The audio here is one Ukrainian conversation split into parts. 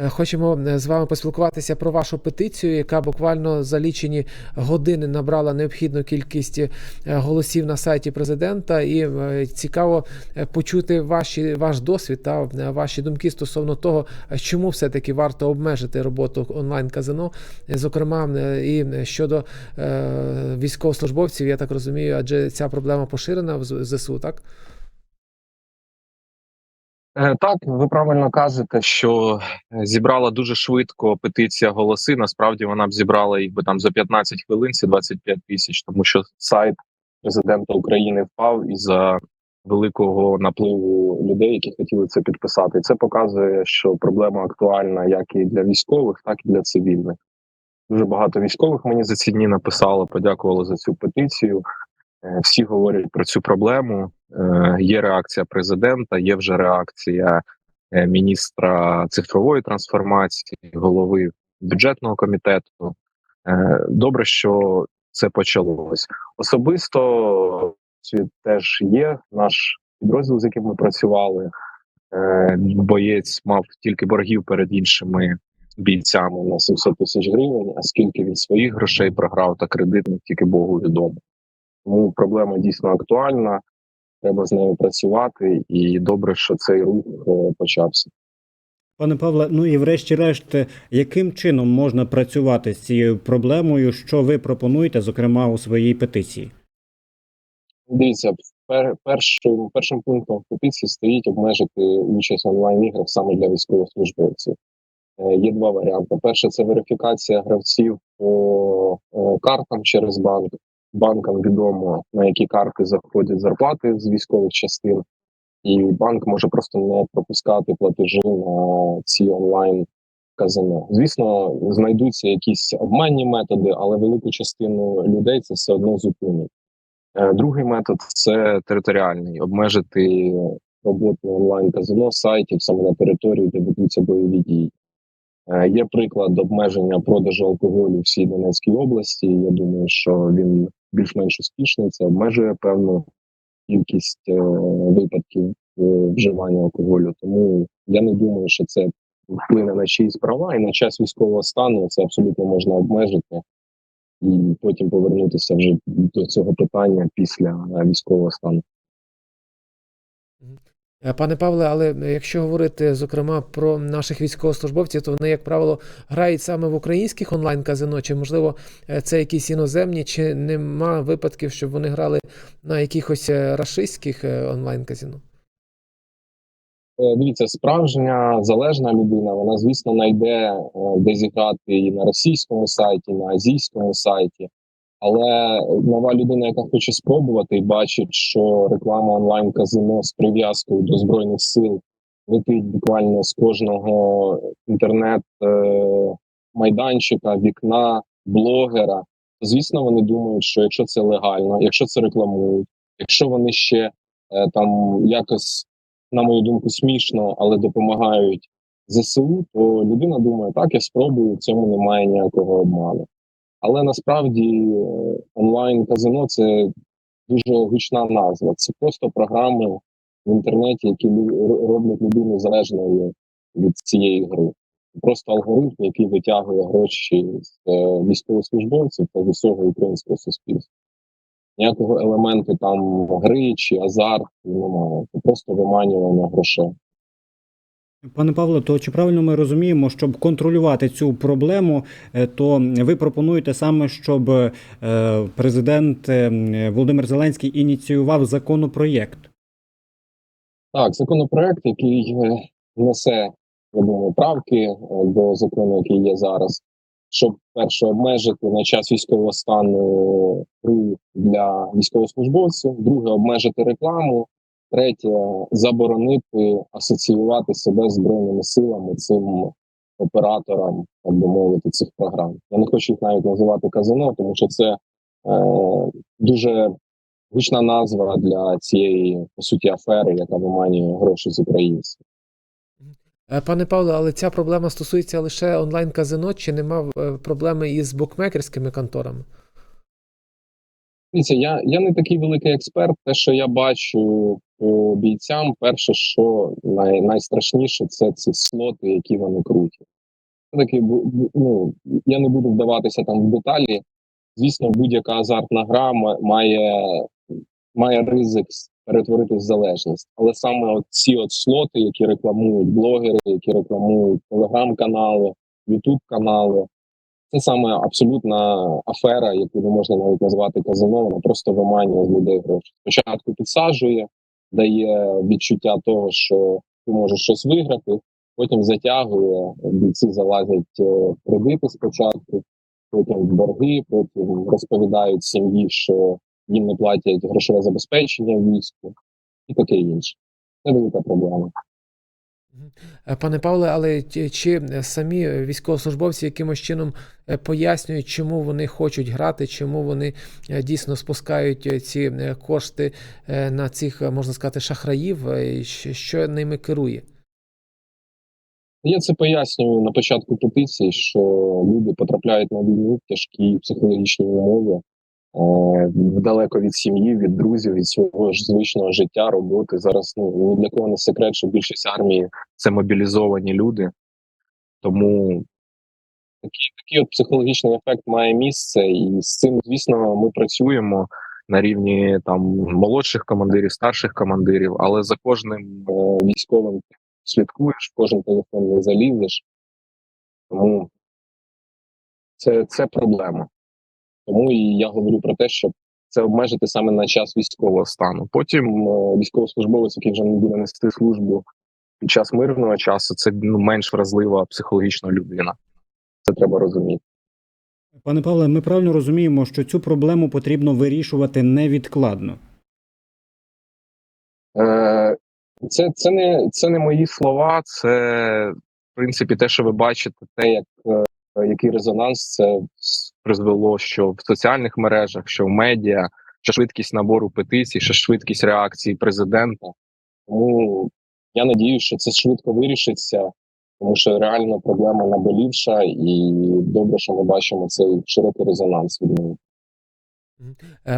Е, Хочемо е, з вами поспілкуватися про вашу петицію, яка буквально за лічені години набрала необхідну кількість е, голосів на сайті президента. І цікаво почути ваші, ваш досвід та ваші думки стосовно того, чому все-таки варто обмежити роботу онлайн-казино, Е, зокрема і щодо військовослужбовців, я так розумію, адже ця проблема поширена в ЗСУ, так? Е, Так, ви правильно кажете, що е, зібрала дуже швидко петиція голоси. Насправді вона б зібрала їх би там за 15 хвилин, це 25 тисяч, тому що сайт президента України впав із за великого напливу людей, які хотіли це підписати. Це показує, що проблема актуальна як і для військових, так і для цивільних. Дуже багато військових мені за ці дні написало, подякували за цю петицію. Е, Всі говорять про цю проблему. Е, Є реакція президента, є вже реакція е, міністра цифрової трансформації, голови бюджетного комітету. Е, Добре, що це почалось. Особисто теж є наш підрозділ, з яким ми працювали. Боєць мав тільки боргів перед іншими бійцями на 700 тисяч гривень. А скільки він своїх грошей програв та кредитних, тільки Богу відомо. Тому проблема дійсно актуальна. Треба з нею працювати, і добре, що цей рух е, почався. Пане Павле, ну і врешті-решт, яким чином можна працювати з цією проблемою, що ви пропонуєте, зокрема у своїй петиції? Дивіться, пер, першим першим пунктом в петиції стоїть обмежити участь онлайн іграх саме для військовослужбовців. Е, Є два варіанти. Перше це верифікація гравців по е, картам через банк. Банкам відомо на які карти заходять зарплати з військових частин, і банк може просто не пропускати платежі на ці онлайн казино. Звісно, знайдуться якісь обманні методи, але велику частину людей це все одно зупинить. Е, Другий метод це територіальний обмежити роботу онлайн казино сайтів саме на території, де ведуться бойові дії. Е, Є приклад обмеження продажу алкоголю всій Донецькій області. Я думаю, що він більш-менш успішний. Це обмежує певну кількість е, випадків е, вживання алкоголю. Тому я не думаю, що це вплине на чиїсь права, і на час військового стану це абсолютно можна обмежити і потім повернутися вже до цього питання після військового стану. Е, Пане Павле, але якщо говорити зокрема про наших військовослужбовців, то вони, як правило, грають саме в українських онлайн-казино, чи можливо е, це якісь іноземні, чи нема випадків, щоб вони грали на якихось е, рашистських онлайн-казино? Дивіться, справжня залежна людина, вона, звісно, знайде де зіграти і на російському сайті, і на азійському сайті. Але нова людина, яка хоче спробувати і бачить, що реклама онлайн казино з прив'язкою до збройних сил летить буквально з кожного інтернет е, вікна, блогера. Звісно, вони думають, що якщо це легально, якщо це рекламують, якщо вони ще е, там якось, на мою думку, смішно, але допомагають ЗСУ, то людина думає, так, я спробую, цьому немає ніякого обману. Але насправді онлайн казино це дуже гучна назва. Це просто програми в інтернеті, які роблять людину залежною від цієї гри. Просто алгоритм, який витягує гроші з е, військовослужбовців та з усього українського суспільства. Ніякого елементу там гри чи азарту немає. Це просто виманювання грошей. Пане Павло, то чи правильно ми розуміємо, щоб контролювати цю проблему, е, то ви пропонуєте саме, щоб е, президент е, Володимир Зеленський ініціював законопроєкт? Так, законопроект, який несе, думаю, правки до закону, який є зараз, щоб перше обмежити на час військового стану для військовослужбовців, друге обмежити рекламу, третє заборонити асоціювати себе з збройними силами цим операторам, так би мовити, цих програм. Я не хочу їх навіть називати казино, тому що це е, дуже гучна назва для цієї по суті афери, яка виманює гроші з українців. Е, Пане Павле, але ця проблема стосується лише онлайн-казино, чи нема е, проблеми із букмекерськими конторами? Дивіться, я, я не такий великий експерт. Те, що я бачу бійцям, перше, що най, найстрашніше, це ці слоти, які вони крутять. Таки, ну, я не буду вдаватися там в деталі. Звісно, будь-яка азартна гра має, має ризик перетворитись в залежність. Але саме ці от слоти, які рекламують блогери, які рекламують телеграм-канали, ютуб-канали, це саме абсолютна афера, яку не можна навіть назвати казино, вона просто виманює з людей гроші. Спочатку підсаджує, дає відчуття того, що ти можеш щось виграти, потім затягує, бійці залазять е, кредити спочатку, потім борги, потім розповідають сім'ї, що їм не платять грошове забезпечення війську і таке інше. Це велика проблема. Е, Пане Павле, але чи- самі військовослужбовці якимось чином е, пояснюють, чому вони хочуть грати, чому вони е, дійсно спускають ці кошти на цих, можна сказати, шахраїв, що ними керує? Я це пояснюю на початку петиції, що люди потрапляють на війну в тяжкі психологічні умови, далеко від сім'ї, від друзів, від свого ж звичного життя, роботи. Зараз ну для кого не секрет, що більшість армії це мобілізовані люди. Тому такий, такий от психологічний ефект має місце, і з цим, звісно, ми працюємо на рівні там молодших командирів, старших командирів, але за кожним е, військовим слідкуєш, кожен телефон не залізеш. Тому це, це проблема. Тому і я говорю про те, щоб це обмежити саме на час військового стану. Потім е, військовослужбовець, який вже не буде нести службу під час мирного часу, це ну, менш вразлива психологічно людина. Це треба розуміти. Пане Павле, ми правильно розуміємо, що цю проблему потрібно вирішувати невідкладно. Е, Це, це, не, це не мої слова, це в принципі те, що ви бачите, те, як, е, який резонанс це призвело, що в соціальних мережах, що в медіа, що швидкість набору петицій, що швидкість реакції президента. Тому я надіюся, що це швидко вирішиться, тому що реально проблема наболівша, і добре, що ми бачимо цей широкий резонанс від неї.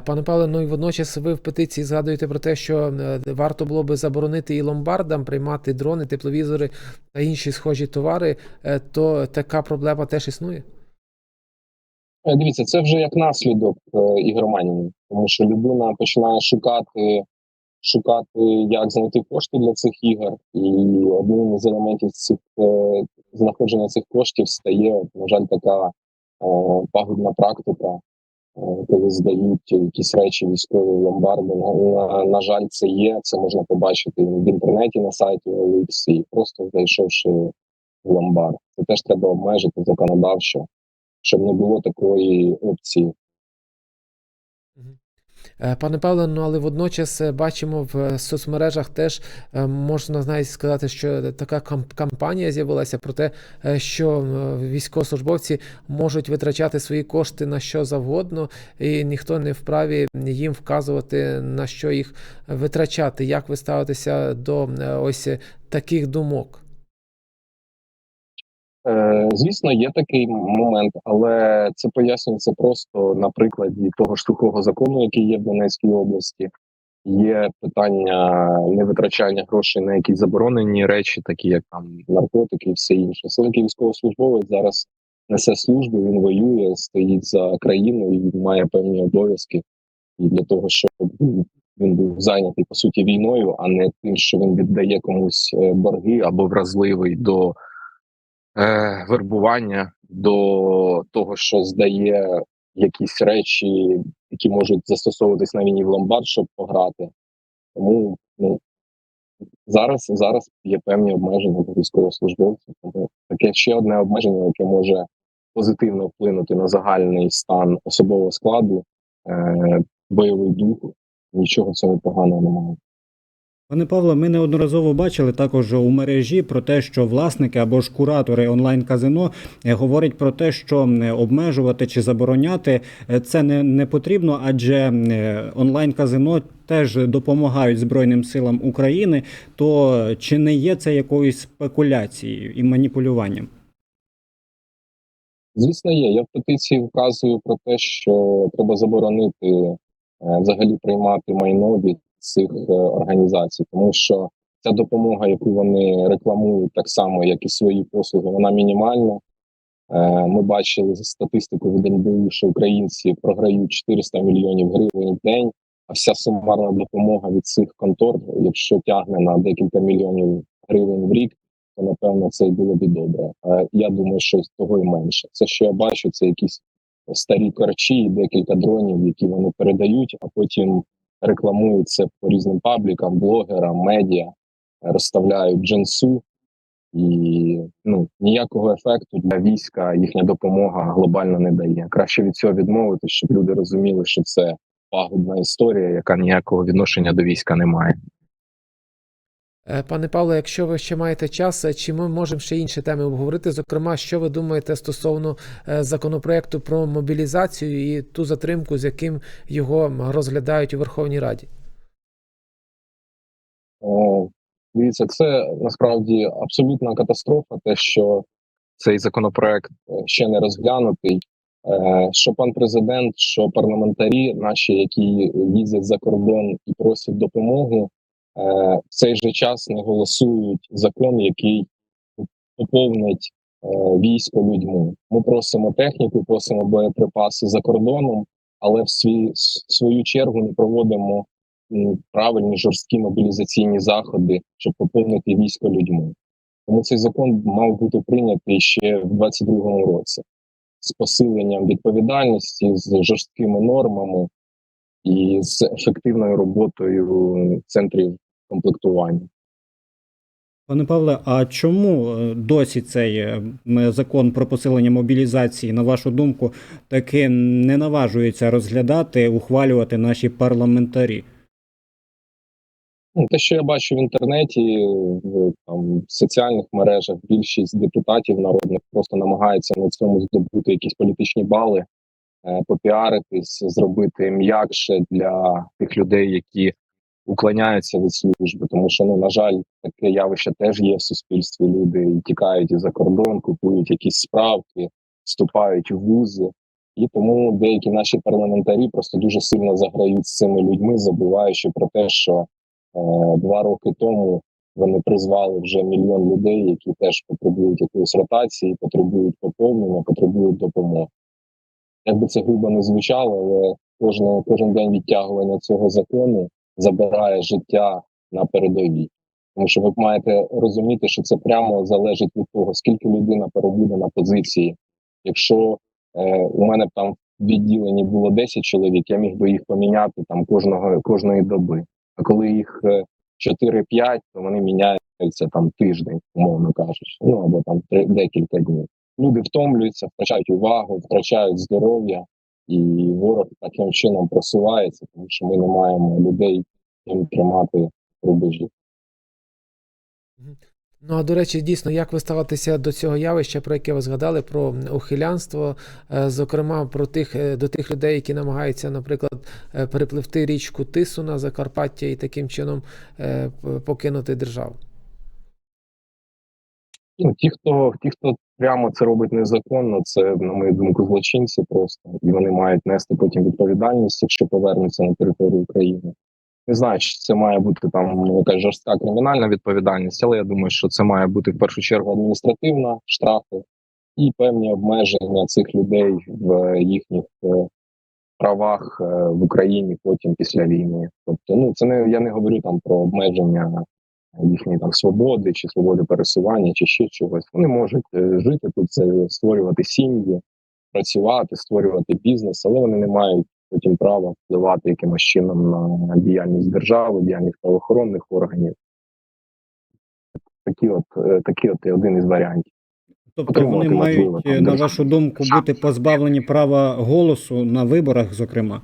Пане Павле, ну і водночас ви в петиції згадуєте про те, що е, варто було би заборонити і ломбардам приймати дрони, тепловізори та інші схожі товари, Е, то така проблема теж існує. Е, Дивіться, це вже як наслідок е, ігроманії, тому що людина починає шукати, шукати, як знайти кошти для цих ігор, і одним з елементів цих е, знаходження цих коштів стає, на жаль, така пагубна практика, коли здають якісь речі військові ломбарди. На, на жаль, це є. Це можна побачити в інтернеті на сайті OLX, і просто зайшовши в ломбард. Це теж треба обмежити законодавчо щоб не було такої опції. Е, Пане Павле, ну але водночас е, бачимо в е, соцмережах теж можна навіть сказати, що така кам- кампанія з'явилася про те, що військовослужбовці можуть витрачати свої кошти на що завгодно, і ніхто не вправі їм вказувати на що їх витрачати. Як ви ставитеся до ось таких думок? Е, звісно, є такий момент, але це пояснюється просто на прикладі того ж сухого закону, який є в Донецькій області. Є питання невитрачання грошей на якісь заборонені речі, такі як там наркотики і все інше. Все-таки військовослужбовець зараз несе службу, він воює, стоїть за країну і він має певні обов'язки. І для того, щоб він був зайнятий по суті війною, а не тим, що він віддає комусь е, борги або вразливий до е, вербування, до того, що здає якісь речі, які можуть застосовуватись на війні в ломбард, щоб пограти. Тому ну, зараз, зараз є певні обмеження для військовослужбовців. Тому таке ще одне обмеження, яке може позитивно вплинути на загальний стан особового складу, е, бойовий дух. Нічого в цьому поганого немає. Пане Павло, ми неодноразово бачили також у мережі про те, що власники або ж куратори онлайн-казино е, говорять про те, що е, обмежувати чи забороняти е, це не, не потрібно, адже онлайн-казино теж допомагають Збройним силам України. То чи не є це якоюсь спекуляцією і маніпулюванням? Звісно, є. Я в петиції вказую про те, що треба заборонити взагалі приймати майно від цих е, організацій, тому що ця допомога, яку вони рекламують, так само як і свої послуги, вона мінімальна. Е, Ми бачили статистику від НБУ, що українці програють 400 мільйонів гривень в день, а вся сумарна допомога від цих контор, якщо тягне на декілька мільйонів гривень в рік, то напевно це й було б добре. Е, Я думаю, що того і менше. Це що я бачу, це якісь старі корчі, і декілька дронів, які вони передають, а потім рекламують це по різним паблікам, блогерам, медіа, розставляють джинсу. І ну ніякого ефекту для війська їхня допомога глобально не дає. Краще від цього відмовити, щоб люди розуміли, що це пагубна історія, яка ніякого відношення до війська не має. Е, Пане Павло, якщо ви ще маєте час, е, чи ми можемо ще інші теми обговорити? Зокрема, що ви думаєте стосовно е, законопроекту про мобілізацію і ту затримку, з яким його розглядають у Верховній Раді? Дивіться, це насправді абсолютна катастрофа, те, що цей законопроект ще не розглянутий. Що пан президент, що парламентарі наші, які їздять за кордон і просять допомогу, в цей же час не голосують закон, який поповнить е, військо людьми. Ми просимо техніку, просимо боєприпаси за кордоном, але в свій свою чергу не проводимо правильні жорсткі мобілізаційні заходи, щоб поповнити військо людьми. Тому цей закон мав бути прийнятий ще в 22-му році з посиленням відповідальності, з жорсткими нормами і з ефективною роботою центрів комплектування. Пане Павле, а чому е, досі цей е, закон про посилення мобілізації, на вашу думку, таки не наважується розглядати, ухвалювати наші парламентарі? Ну, те, що я бачу в інтернеті, в там соціальних мережах, більшість депутатів народних просто намагаються на цьому здобути якісь політичні бали, попіаритись, зробити м'якше для тих людей, які уклоняються від служби. Тому що, ну на жаль, таке явище теж є в суспільстві. Люди тікають і за кордон, купують якісь справки, вступають в вузи. І тому деякі наші парламентарі просто дуже сильно заграють з цими людьми, забуваючи про те, що Е, Два роки тому вони призвали вже мільйон людей, які теж потребують якоїсь ротації, потребують поповнення, потребують допомоги. Як би це грубо не звучало, але кожне, кожен день відтягування цього закону забирає життя на передовій. Тому що ви маєте розуміти, що це прямо залежить від того, скільки людина перебуде на позиції. Якщо е, у мене там в відділенні було 10 чоловік, я міг би їх поміняти там кожного кожної доби. А коли їх е, 4-5, то вони міняються там тиждень, умовно кажучи, ну або там декілька днів. Люди втомлюються, втрачають увагу, втрачають здоров'я, і ворог таким чином просувається, тому що ми не маємо людей їм тримати рубежі. Ну а до речі, дійсно, як ви ставитеся до цього явища, про яке ви згадали, про ухилянство, е, зокрема про тих е, до тих людей, які намагаються, наприклад, е, перепливти річку Тису на Закарпаття і таким чином покинути державу? Ну, ті, хто ті, хто прямо це робить незаконно, це на мою думку злочинці просто і вони мають нести потім відповідальність, якщо повернуться на територію України. Не знаю, чи це має бути там якась жорстка кримінальна відповідальність, але я думаю, що це має бути в першу чергу адміністративна штрафи і певні обмеження цих людей в їхніх е, правах е, в Україні потім після війни. Тобто, ну це не я не говорю там про обмеження їхньої там свободи чи свободи пересування, чи ще чогось. Вони можуть е, жити тут, це створювати сім'ї, працювати, створювати бізнес, але вони не мають потім права впливати якимось чином на діяльність держави, діяльність правоохоронних органів. Такі от е, такі от один із варіантів. Тобто вони мають, е, на вашу думку, бути позбавлені права голосу на виборах, зокрема.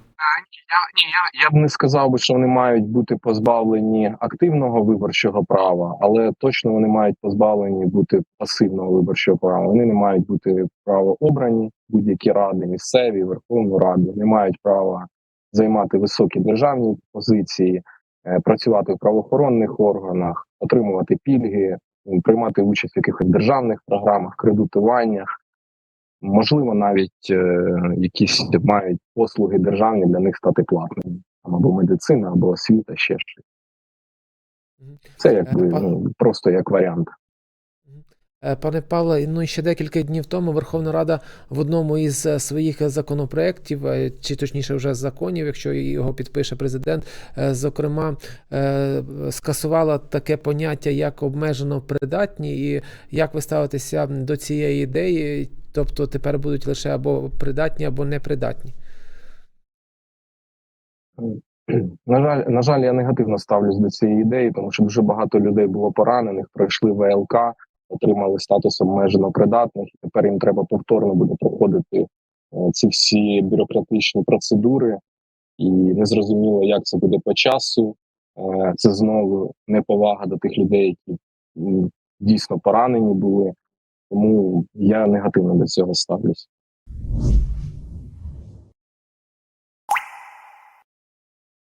Я, ні, я, я б не сказав би, що вони мають бути позбавлені активного виборчого права, але точно вони мають позбавлені бути пасивного виборчого права. Вони не мають бути право обрані будь-які ради, місцеві, Верховну Раду, не мають права займати високі державні позиції, е, працювати в правоохоронних органах, отримувати пільги, приймати участь в якихось державних програмах, кредитуваннях. Можливо, навіть е, якісь мають послуги державні для них стати платними. або медицина, або освіта, ще щось. Це якби Е, ну, просто як варіант. Е, Пане Павле, ну і ще декілька днів тому Верховна Рада в одному із е, своїх законопроєктів, е, чи точніше вже законів, якщо його підпише президент, зокрема скасувала таке поняття як обмежено придатні, і як ви ставитеся до цієї ідеї? Тобто тепер будуть лише або придатні, або непридатні. На жаль, на жаль, я негативно ставлюсь до цієї ідеї, тому що дуже багато людей було поранених, пройшли ВЛК, отримали статус обмежено придатних, і тепер їм треба повторно буде проходити е, ці всі бюрократичні процедури, і незрозуміло, як це буде по часу. Е, Це знову неповага до тих людей, які дійсно поранені були. Тому я негативно до цього ставлюсь.